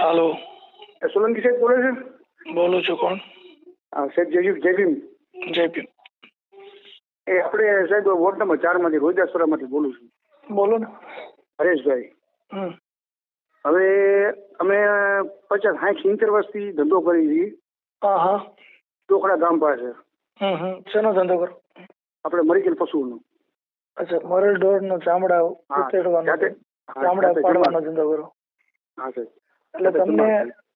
હાલો સોલંકી સાહેબ બોલે છે? બોલું છું કોણ? હા સાહેબ જયભીમ જય ભીમ. એ આપણે સાહેબ વોર્ડ નંબર ચારમાંથી રોહિદાસપુરામાંથી બોલું છું. બોલો ને. હરેશભાઈ. હવે અમે પચાસ સાઠ સિત્તેર વર્ષથી ધંધો કરી છીએ. હા હા. ચોકડા ગામ પાસે. હમ હમ. શેનો ધંધો કરો? આપણે મરી ગયેલ પશુનો અચ્છા મરેલ ઢોર નો ચામડા ઉતેડવાનો ચામડા પાડવાનો ધંધો કરો. હા સાહેબ. એટલે તમને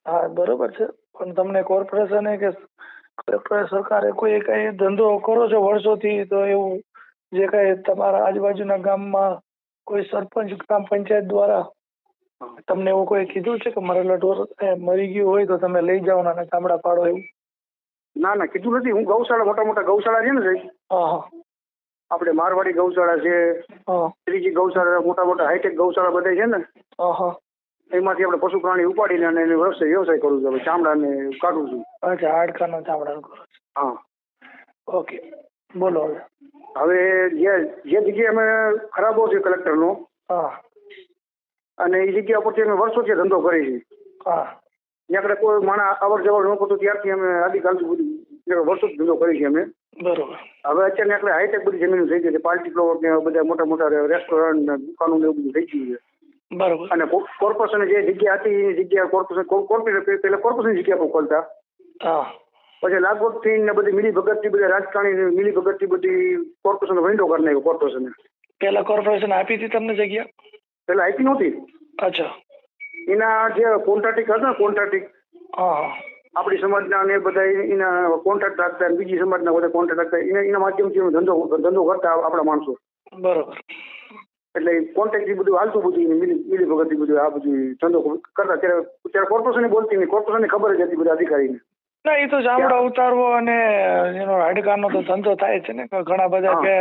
હા બરોબર છે. પણ તમને કોર્પોરેશને કે કલેક્ટરે સરકારે કોઈ કઈ ધંધો કરો છો વર્ષોથી તો એવું જે કઈ તમારા આજુબાજુના ગામમાં કોઈ સરપંચ ગ્રામ પંચાયત દ્વારા તમને એવું કોઈ કીધું છે કે મરેલા ઢોર મરી ગયું હોય તો તમે લઈ જાઓ ના ચામડા પાડો એવું? ના ના કીધું નથી. હું ગૌશાળા મોટા મોટા ગૌશાળા છે ને સાહેબ. હા હા. આપણે મારવાડી ગૌશાળા છે ત્રીજી ગૌશાળા મોટા મોટા હાઈટેક ગૌશાળા બધા છે ને. હા હા. એમાંથી આપણે પશુ પ્રાણી ઉપાડીને અને એને વ્યવસાય વ્યવસાય કરું છું. ચામડાને કાઢું છું. અચ્છા હાડકાનો ચામડાનો કરો છો. હા. ઓકે. બોલો હવે. હવે જે જે જગ્યાએ અમે ખરાબો છે કલેક્ટરનો હા. અને એ જગ્યા પરથી અમે વર્ષોથી ધંધો કરીએ છીએ. હા. ત્યાં કોઈ માણસ અવર જવર ન કરતું ત્યારથી અમે આદિકાલ સુધી વર્ષો વર્ષોથી ધંધો કરીએ છીએ અમે. બરોબર. હવે અત્યારે આપણે હાઈટેક બધી જમીન થઈ ગઈ છે. પાર્ટી પ્લોટ ને બધા મોટા મોટા રેસ્ટોરન્ટ દુકાનો ને એવું બધું થઈ ગયું છે. બરોબર. અને કોર્પોરેશન જે જગ્યા હતી એ જગ્યા કોર્પોરેશન કોર્પોરેશન પહેલા કોર્પોરેશન જગ્યા પર ખોલતા. હા. પછી લાગવતથી ને બધી મિલી ભગતથી બધા રાજકારણી મિલી ભગતથી બધી કોર્પોરેશન વિન્ડો કરી નાખ્યો કોર્પોરેશન. પેલા કોર્પોરેશન આપી હતી તમને જગ્યા? પેલા આપી નહોતી. અચ્છા. એના જે કોન્ટ્રાક્ટિક હતા ને કોન્ટ્રાક્ટિક હા આપણી સમાજના ને બધા એના કોન્ટ્રાક્ટ રાખતા બીજી સમાજના બધા કોન્ટ્રાક્ટ રાખતા એના એના માધ્યમથી ધંધો ધંધો કરતા આપણા માણસો. બરોબર. એટલે કોન્ટ્રાક્ટથી બધું હાલતું બધું મિલી મિલી ભગતથી બધું આ બધું ધંધો કરતા. ત્યારે ત્યારે કોર્પોરેશન બોલતી નહીં. કોર્પોરેશનને ખબર જ હતી બધા અધિકારીને. ના એ તો ચામડા ઉતારવો અને એનો હાડકાનો તો ધંધો થાય છે ને. ઘણા બધા. કે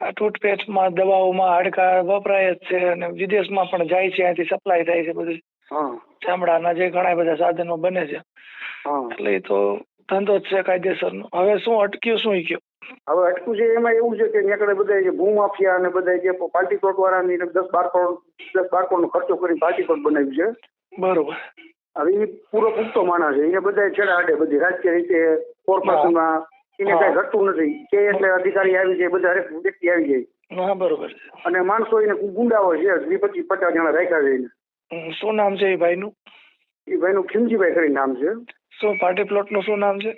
માં ટૂથપેસ્ટમાં દવાઓમાં હાડકા વપરાય જ છે અને વિદેશમાં પણ જાય છે અહીંથી સપ્લાય થાય છે બધું. ચામડાના જે ઘણા બધા સાધનો બને છે. એટલે એ તો ધંધો જ છે કાયદેસરનો. હવે શું અટક્યું શું કયો? હવે અટકું છે એમાં એવું છે કે ત્યાં બધા જે ભૂ માફિયા અને બધા જે પાર્ટી પ્લોટ વાળાની દસ બાર કરોડ દસ બાર કરોડનો ખર્ચો કરી પાર્ટી પ્લોટ બનાવ્યું છે. બરોબર. હવે એ પૂરો પૂરતો માણસ છે. એને બધા છેડા આડે બધી રાજકીય રીતે કોર્પોરેશનમાં એને કઈ ઘટતું નથી. કે એટલે અધિકારી આવી જાય બધા હરેક વ્યક્તિ આવી જાય. બરોબર અને માણસો એને ગુંડાઓ છે. વીસ પચીસ પચાસ જણા રાખ્યા છે શું નામ છે એ ભાઈનું? એ ભાઈનું ખીમજીભાઈ કરીને નામ છે. શું પાર્ટી પ્લોટનું શું નામ છે?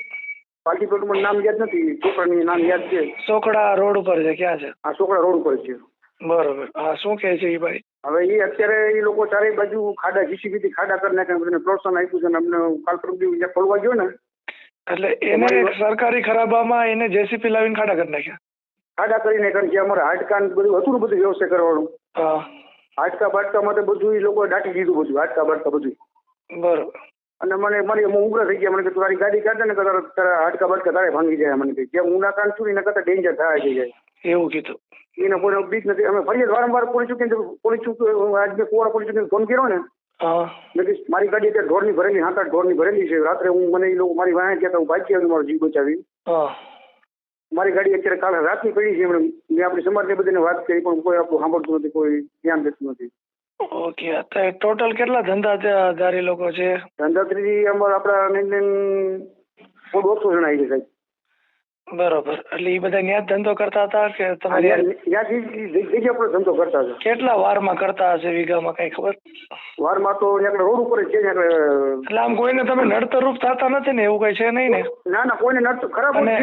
પાર્ટી પ્લોટમાં નામ યાદ નથી છોકરાની નામ યાદ છે. સોકડા રોડ ઉપર છે ક્યાં છે? આ સોકડા રોડ ઉપર છે. બરોબર. હા શું કહે છે એ ભાઈ? હવે એ અત્યારે એ લોકો ચારેય બાજુ ખાડા જીસીબી થી ખાડા કરી નાખે બધાને પ્રોત્સાહન આપ્યું છે અને અમને કાલ પરમ દિવસ જ્યાં ખોલવા ગયો ને. એટલે એને સરકારી ખરાબામાં એને જેસીપી લાવીને ખાડા કરી નાખ્યા? ખાડા કરીને કારણ કે અમારે હાડકા બધું હતું ને બધું વ્યવસાય કરવાનું. હા. હાડકા બાટકા માટે બધું એ લોકો દાટી દીધું બધું હાડકા બાટકા બધું. બરોબર. અને મને મારી હું ઉગ્ર થઈ ગયા. મને કે તારી ગાડી કાઢે ને કદાચ તારા તારા હાડકા બટકા તારે ભાંગી જાય મને કે. જેમ હું ના કાન છું એના કરતા ડેન્જર થાય થઈ જાય. એવું કીધું. એને કોઈ બીક નથી. અમે ફરિયાદ વારંવાર પોલીસ ચૂકીને પોલીસ ચૂક આજ મેં કોરા પોલીસ ચૂકીને ફોન કર્યો ને. મારી ગાડી અત્યારે ઢોરની ભરેલી હાથ ઢોરની ભરેલી છે. રાત્રે હું મને એ લોકો મારી વાંહે કહેતા હું બાકી આવ્યો મારો જીવ બચાવી. મારી ગાડી અત્યારે કાલે રાતની પડી છે. એમણે મેં આપણી સમાજને બધાને વાત કરી પણ કોઈ આપણું સાંભળતું નથી કોઈ ધ્યાન દેતું નથી. ઓકે અત્યારે ટોટલ કેટલા ધંધા ધારી લોકો છે? ધંધાત્રી અમારા આપણા મેન બહુ દોઢસો જણા આવી છે સાહેબ. બરોબર. એટલે એ બધા ન્યાજ ધંધો કરતા હતા કે તમારે જગ્યા પર ધંધો કરતા હતા. કેટલા વારમાં કરતા હશે વીઘામાં કઈ ખબર? વારમાં તો આપણે રોડ ઉપર છે એટલે આમ કોઈને તમે નડતરરૂપ થતા નથી ને એવું કઈ છે નહીં ને? ના ના કોઈને નડતર ખરાબ અમે.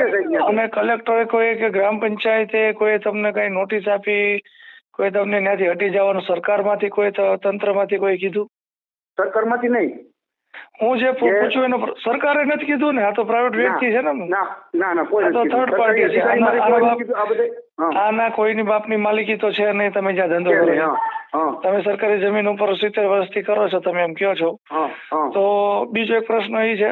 અને કલેક્ટરે કોઈ કે ગ્રામ પંચાયતે કોઈ તમને કઈ નોટિસ આપી કોઈ તમને ત્યાંથી હટી જવાનું સરકારમાંથી કોઈ તંત્રમાંથી કોઈ કીધું? સરકારમાંથી નહીં. હું જે પૂછું એનો સરકારે નથી કીધું ને? આ તો પ્રાઇવેટ વ્યક્તિ છે ને ના ના કોઈ તો નથી કીધું. છે. આના- કોઈની બાપની માલિકી તો છે નહીં તમે જ્યાં ધંધો કરો તમે સરકારી જમીન ઉપર સિત્તેર વર્ષથી કરો છો તમે એમ કહો છો. તો બીજો એક પ્રશ્ન એ છે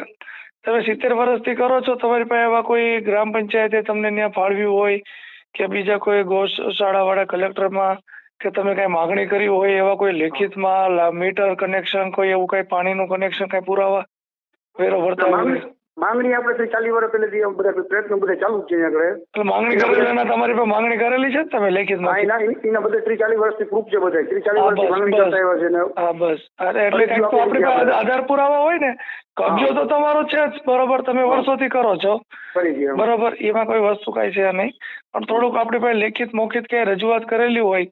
તમે સિત્તેર વર્ષથી કરો છો તમારી પાસે એવા કોઈ ગ્રામ પંચાયતે તમને ત્યાં ફાળવ્યું હોય કે બીજા કોઈ ગૌશાળા વાળા કલેક્ટરમાં કે તમે કઈ માગણી કરી હોય એવા કોઈ લેખિતમાં મીટર કનેક્શન કોઈ એવું કઈ પાણીનું કનેક્શન કઈ પુરાવા? વેરો ભરતા હોય માગણી આપણે તો ચાલી વર્ષ પહેલેથી આમ બધા પ્રયત્નો બધા ચાલુ છે આગળ. એટલે માંગણી કરેલી એના તમારી પાસે માંગણી કરેલી છે તમે લેખિત લેખિતમાં ના એના બધા ત્રીસ ચાલીસ વર્ષથી પ્રૂફ છે બધા ત્રીસ ચાલીસ વર્ષથી માંગણી કરતા આવ્યા છે ને. હા બસ. અરે એટલે કંઈક તો આપણી પાસે આધાર પુરાવા હોય ને કબજો તો તમારો છે જ બરોબર તમે વર્ષોથી કરો છો. બરોબર એમાં કોઈ વસ્તુ કાંઈ છે નહીં. પણ થોડુંક આપણી પાસે લેખિત મૌખિત ક્યાંય રજૂઆત કરેલી હોય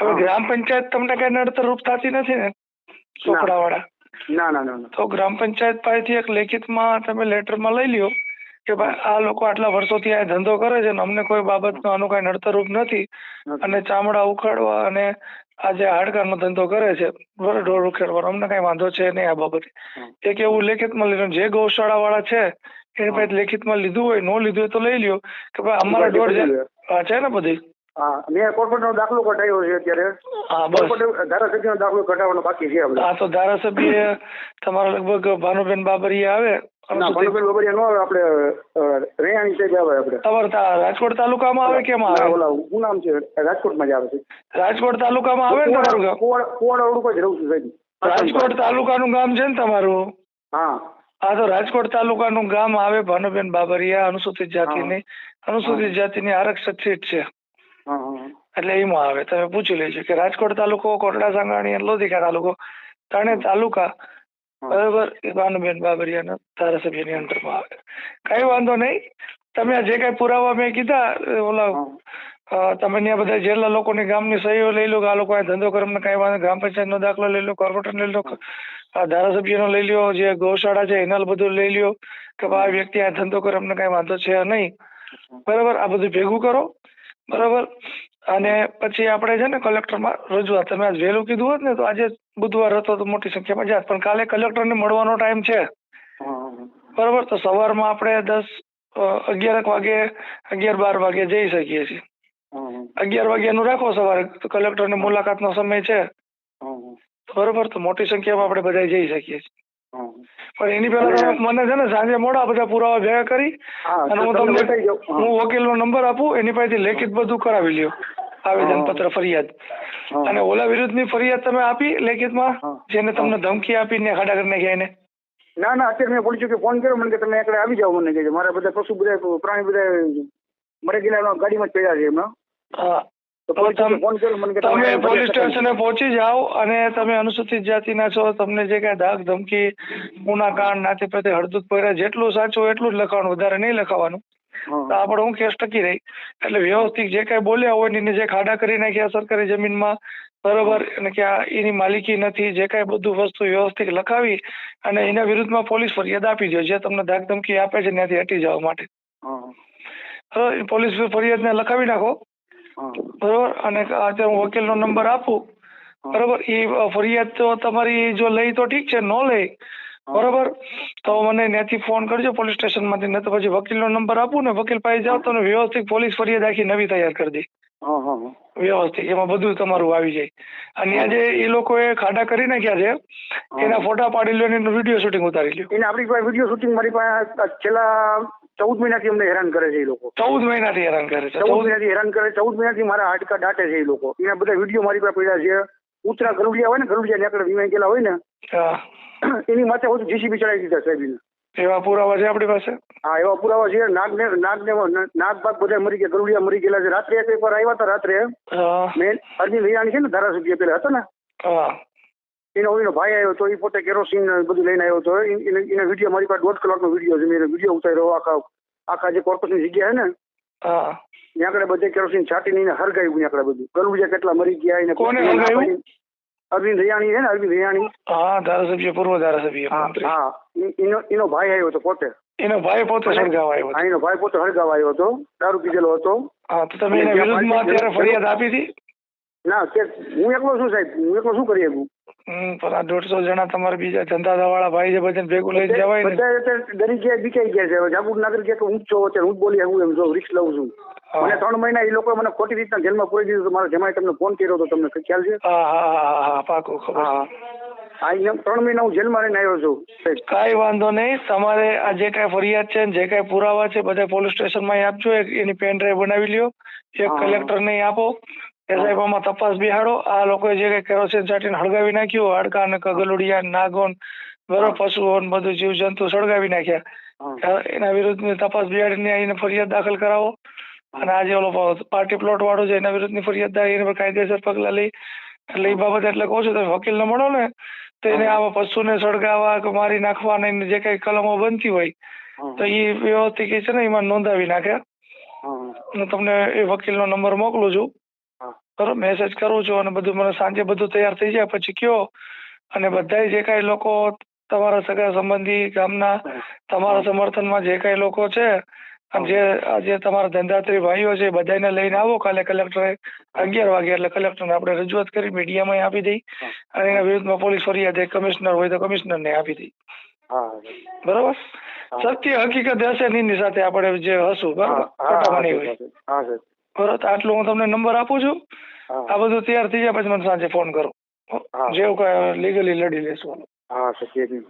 હવે ગ્રામ પંચાયત તમને કઈ નડતર રૂપ થતી નથી ને. ચોપડાવાળા? ના ના ના તો ગ્રામ પંચાયત પાસેથી એક લેખિતમાં તમે લેટરમાં લઈ લ્યો કે ભાઈ આ લોકો આટલા વર્ષોથી આ ધંધો કરે છે ને અમને કોઈ બાબતનો આનું કાંઈ નડતરરૂપ નથી અને ચામડા ઉખાડવા અને આ જે હાડકાનો ધંધો કરે છે બરાબર ઢોર ઉખેડવાનો અમને કાંઈ વાંધો છે નહીં આ બાબતે. એક એવું લેખિતમાં લીધું જે ગૌશાળા વાળા છે એની પાસે લેખિતમાં લીધું હોય નો લીધું હોય તો લઈ લ્યો કે ભાઈ અમારા ઢોર છે ને બધી? મેં દાખલો કઢાવ્યો છે અત્યારે. દાખલો કઢાવવાનો બાકી છે તો ધારાસભ્ય તમારા લગભગ ભાનુબેન બાબરિયા આવે? ભાનુબેન બાબરિયા નો આવે આપણે રેયાણી સાહેબ આવે આપણે. તમારે રાજકોટ તાલુકામાં આવે કેમ આવે? ઓલા શું નામ છે રાજકોટમાં જ આવે છે. રાજકોટ તાલુકામાં આવે ને તમારું ગામ? કુવાડા જ રહું છું સાહેબ. રાજકોટ તાલુકાનું ગામ છે ને તમારું? હા. આ તો રાજકોટ તાલુકાનું ગામ આવે ભાનુબેન બાબરિયા અનુસૂચિત જાતિની. અનુસૂચિત જાતિની આરક્ષિત સીટ છે. એટલે એમાં આવે. તમે પૂછી લેજો કે રાજકોટ તાલુકો કોટડા સાંગાણી અને લોધિકા તાલુકો ત્રણે તાલુકા બરોબર ભાનુબેન બાબરિયાના ધારાસભ્યની અંતરમાં આવે. કઈ વાંધો નહીં. તમે જે કઈ પુરાવા મેં કીધા ઓલા તમે ત્યાં બધા જેટલા લોકોની ગામની સહીઓ લઈ લો કે આ લોકો આ ધંધો કરે કઈ વાંધો ગ્રામ પંચાયતનો દાખલો લઈ લો કોર્પોરેટર લઈ લો આ ધારાસભ્યનો લઈ લ્યો જે ગૌશાળા છે એના બધું લઈ લ્યો કે ભાઈ આ વ્યક્તિ આ ધંધો કરે અમને કઈ વાંધો છે નહીં. બરાબર? આ બધું ભેગું કરો. બરાબર? અને પછી આપણે છે ને કલેક્ટરમાં રજૂઆત તમે આજ વહેલું કીધું હોત ને તો આજે બુધવાર હતો તો મોટી સંખ્યામાં જાત પણ કાલે કલેક્ટરને મળવાનો ટાઈમ છે હા. તો સવારમાં આપણે દસ અગિયાર વાગે અગિયાર બાર વાગે જઈ શકીએ છીએ. અગિયાર વાગ્યાનું રાખો સવારે તો કલેક્ટરની મુલાકાતનો સમય છે. બરોબર તો મોટી સંખ્યામાં આપણે બધા જઈ શકીએ છીએ. પણ એની પહેલા મને છે ને સાંજે મોડા બધા પુરાવા ભેગા કરી અને હું તમને હું. વકીલ વકીલનો નંબર આપું એની પાસેથી લેખિત બધું કરાવી લ્યો. આવેદન પત્ર ફરિયાદ. અને ઓલા વિરુદ્ધની ફરિયાદ તમે આપી લેખિતમાં હા. જેને તમને ધમકી આપીને ખાડા કરી નાખ્યા એને? ના ના અત્યારે મેં પોલીસ ચોકી ફોન કર્યો મને કે તમે એકડે આવી જાઓ મને કે મારા બધા પશુ બધા પ્રાણી બધા મરે ગયેલા ગાડીમાં જ પડ્યા છે ચોકી તમ- પોલીસ સ્ટેશને પહોંચી જાઓ અને તમે અનુસૂચિત જાતિના છો તમને જે કાંઈ ધાક ધમકી ગુનાકાંડ નાતે પ્રત્યે હળદૂત પડ્યા જેટલું સાચું એટલું જ લખવાનું વધારે નહીં લખાવાનું. તો આપણે હું કેસ ટકી રહી. એટલે વ્યવસ્થિત જે કાંઈ બોલ્યા હોય ને એને જે ખાડા કરી નાખ્યા સરકારી જમીનમાં બરોબર અને કે આ એની માલિકી નથી જે કાંઈ બધું વસ્તુ વ્યવસ્થિત લખાવી અને એના વિરુદ્ધમાં પોલીસ ફરિયાદ આપી દો જે તમને ધાક ધમકી આપે છે ત્યાંથી હટી જવા માટે. પોલીસ ફરિયાદ ને ફરિયાદને લખાવી નાખો. બરોબર? અને આજે હું વકીલનો નંબર આપું. બરોબર? એ ફરિયાદ તો તમારી જો લઈ તો ઠીક છે નો લઈ. બરોબર? તો મને ત્યાંથી ફોન કરજો પોલીસ સ્ટેશનમાંથી નહીં તો પછી વકીલનો નંબર આપું ને વકીલ પાસે જાઓ તો વ્યવસ્થિત પોલીસ ફરિયાદ આખી નવી તૈયાર કરી દે. વ્યવસ્થિત. એમાં બધું તમારું આવી જાય. અને આજે એ લોકોએ ખાડા કરી નાખ્યા છે એના ફોટા પાડી લ્યો એનું વીડિયો શૂટિંગ ઉતારી લ્યો. એને આપણી પાસે વીડિયો શૂટિંગ મારી પાસે છેલ્લા ચૌદ મહિનાથી અમને હેરાન કરે છે એ લોકો. ચૌદ મહિનાથી હેરાન કરે છે. ચૌદ મહિનાથી હેરાન કરે ચૌદ મહિનાથી મારા હાડકા દાટે છે એ લોકો. એના બધા વીડિયો મારી પાસે પડ્યા છે. ઉતરા ગરુડિયા હોય ને ગરુડિયા નેકડે વીમાઈ ગયેલા હોય ને એની માથે હું જીસીબી ચડાવી દીધા સાહેબ એવા પુરાવા છે આપણી પાસે? હા એવા પુરાવા છે. નાગને નાગ ભાગ બધા મરી ગયા ગરુડિયા મરી ગયેલા છે. રાત્રે એક વાર આવ્યા હતા રાત્રે. મેં અરવિંદ હિરાણી છે ને ધારાસભ્ય પેલા હતો ને એનો એનો ભાઈ આવ્યો તો એ પોતે કેરોસીન ને બધું લઈને આવ્યો હતો એને વીડિયો મારી પાસે દોઢ કલાકનો વીડિયો છે. મેં વીડિયો ઉતાર્યો આખા આખા જે કોર્પસની જગ્યા હે ને હા. ત્યાં બધે કેરોસીન છાટી નહીં હરગાવ્યું ત્યાં બધું. ગરુડિયા કેટલા મરી ગયા એને કોને હરગાવ્યું? અરવિંદ રિયાણી હે ને અરવિંદ રિયાણી. હા ધારાસભ્ય પૂર્વ ધારાસભ્ય હા એનો એનો ભાઈ આવ્યો હતો પોતે. એનો ભાઈ પોતે સળગાવ આવ્યો હા એનો ભાઈ પોતે સળગાવ આવ્યો હતો દારૂ પીધેલો હતો. હા તો તમે એના વિરુદ્ધમાં અત્યારે ફરિયાદ આપી હતી? ના કે હું એકલો છું સાહેબ હું એકલો શું કરી શકું? પણ આ દોઢસો જણા તમારા બીજા ધંધા વાળા ભાઈ છે બધા ભેગું લઈ જવાય બધા અત્યારે ડરી ગયા બીચાઈ ગયા છે. હવે જાગૃત નાગરિક કે હું જ છું અત્યારે હું જ બોલી શકું એમ જો રિક્ષ લઉં છું. હા. મને ત્રણ મહિના એ લોકો મને ખોટી રીતના જેલમાં પૂરી દીધું મારા જમાઈ તમને ફોન કર્યો તો તમને ખ્યાલ છે? હા હા હા હા ખબર હા. હા ત્રણ મહિના હું જેલમાં રહીને આવ્યો છું સાહેબ. કાંઈ વાંધો નહીં. તમારે આ જે કાંઈ ફરિયાદ છે જે કાંઈ પુરાવા છે બધા પોલીસ સ્ટેશનમાં આપજો. એની પેન ડ્રાઈવ બનાવી લ્યો. એક કલેક્ટર કલેક્ટરને આપો. એસઆઈ આમાં તપાસ બિહાડો. આ લોકોએ જે કાંઈ કેરોસીન છાંટીને હળગાવી નાખ્યું. હાડકા અને કગલુડિયા નાગોન બરોબર પશુઓ બધું જીવ જંતુ સળગાવી નાખ્યા. એના વિરુદ્ધની તપાસ બિહાડીને આવીને ફરિયાદ દાખલ કરાવો. અને આજે ઓલો પાર્ટી પ્લોટ વાળો છે એના વિરુદ્ધની ફરિયાદ દાખલ એના પર કાયદેસર પગલાં લઈ. એટલે એ બાબત એટલે કહું છું તમે વકીલને મળો ને તો એને. આવા પશુને સળગાવવા કે મારી નાખવા ને જે કઈ કલમો બનતી હોય તો એ વ્યવસ્થિત છે ને એમાં નોંધાવી નાખે. હું તમને એ વકીલનો નંબર મોકલું છું. બરોબર મેસેજ કરું છું અને બધું મને સાંજે બધું તૈયાર થઈ જાય પછી કયો. અને બધાય જે કાંઈ લોકો તમારા સગા સંબંધી ગામના તમારા સમર્થનમાં જે કાંઈ લોકો છે જે આજે તમારા ધંધાત્રી ભાઈઓ છે બધાને લઈને આવો. કાલે કલેક્ટરે અગિયાર વાગે એટલે કલેક્ટરને આપણે રજૂઆત કરી મીડિયામાં આપી દઈ. અને એના વિરુદ્ધમાં પોલીસ ફરિયાદ કમિશનર હોય તો કમિશનરને આપી દઈ. બરોબર. સત્ય હકીકત હશે ને એની સાથે આપણે જે હશું બરોબર? ખોટામાં નહીં હોય. સાહેબ. હા સાહેબ બરોબર તો આટલું હું તમને નંબર આપું છું. આ બધું તૈયાર થઈ જાય પછી મને સાંજે ફોન કરો. જેવું કઈ લીગલી લડી લેશું. હા સાહેબ